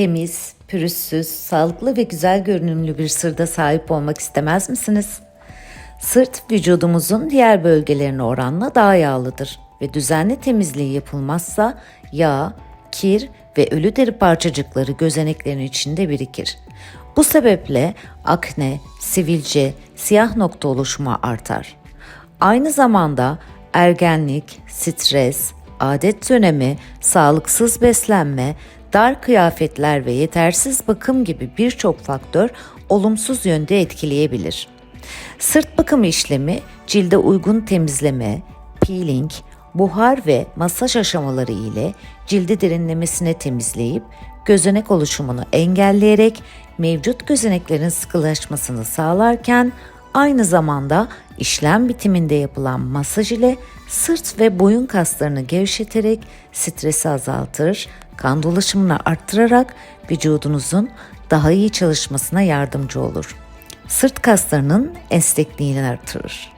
temiz, pürüzsüz, sağlıklı ve güzel görünümlü bir sırda sahip olmak istemez misiniz? Sırt vücudumuzun diğer bölgelerine oranla daha yağlıdır ve düzenli temizliği yapılmazsa yağ, kir ve ölü deri parçacıkları gözeneklerin içinde birikir. Bu sebeple akne, sivilce, siyah nokta oluşumu artar. Aynı zamanda ergenlik, stres, adet dönemi, sağlıksız beslenme, dar kıyafetler ve yetersiz bakım gibi birçok faktör olumsuz yönde etkileyebilir. Sırt bakımı işlemi cilde uygun temizleme, peeling, buhar ve masaj aşamaları ile cildi derinlemesine temizleyip gözenek oluşumunu engelleyerek mevcut gözeneklerin sıkılaşmasını sağlarken aynı zamanda işlem bitiminde yapılan masaj ile sırt ve boyun kaslarını gevşeterek stresi azaltır, kan dolaşımını arttırarak vücudunuzun daha iyi çalışmasına yardımcı olur. Sırt kaslarının esnekliğini artırır.